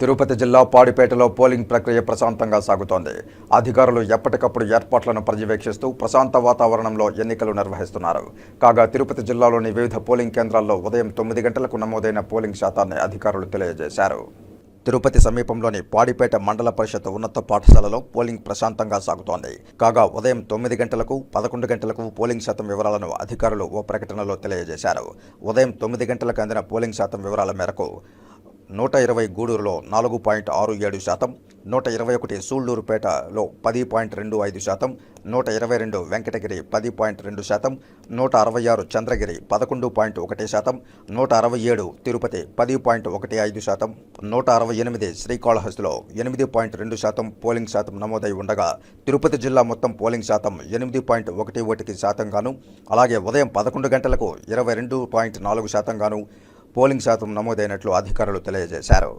తిరుపతి జిల్లా పాడిపేటలో పోలింగ్ ప్రక్రియ ప్రశాంతంగా సాగుతోంది. అధికారులు ఎప్పటికప్పుడు ఏర్పాట్లను పర్యవేక్షిస్తూ ప్రశాంత వాతావరణంలో ఎన్నికలు నిర్వహిస్తున్నారు. కాగా తిరుపతి జిల్లాలోని వివిధ పోలింగ్ కేంద్రాల్లో ఉదయం తొమ్మిది గంటలకు నమోదైన పోలింగ్ శాతాన్ని అధికారులు తెలియజేశారు. తిరుపతి సమీపంలోని పాడిపేట మండల పరిషత్ ఉన్నత పాఠశాలలో పోలింగ్ ప్రశాంతంగా సాగుతోంది. కాగా ఉదయం తొమ్మిది గంటలకు పదకొండు గంటలకు పోలింగ్ శాతం వివరాలను అధికారులు ఓ ప్రకటనలో తెలియజేశారు. ఉదయం తొమ్మిది గంటలకు అందిన పోలింగ్ శాతం వివరాల మేరకు నూట ఇరవై గూడూరులో నాలుగు పాయింట్ ఆరు ఏడు శాతం నూట ఇరవై ఒకటి సూళ్ళూరుపేటలో పది పాయింట్ రెండు ఐదు శాతం నూట ఇరవై రెండు వెంకటగిరి పది పాయింట్ రెండు శాతం నూట అరవై ఆరు చంద్రగిరి పదకొండు పాయింట్ ఒకటి శాతం నూట అరవై ఏడు తిరుపతి పది పాయింట్ ఒకటి ఐదు శాతం నూట అరవై ఎనిమిది శ్రీకాళహస్తిలో ఎనిమిది పాయింట్ రెండు శాతం పోలింగ్ శాతం నమోదై ఉండగా తిరుపతి జిల్లా మొత్తం పోలింగ్ శాతం ఎనిమిది పాయింట్ ఒకటి ఒకటి శాతంగాను అలాగే ఉదయం పదకొండు గంటలకు ఇరవై రెండు పాయింట్ నాలుగు శాతంగాను పోలింగ్ శాతం నమోదైనట్లు అధికారులు తెలియజేశారు.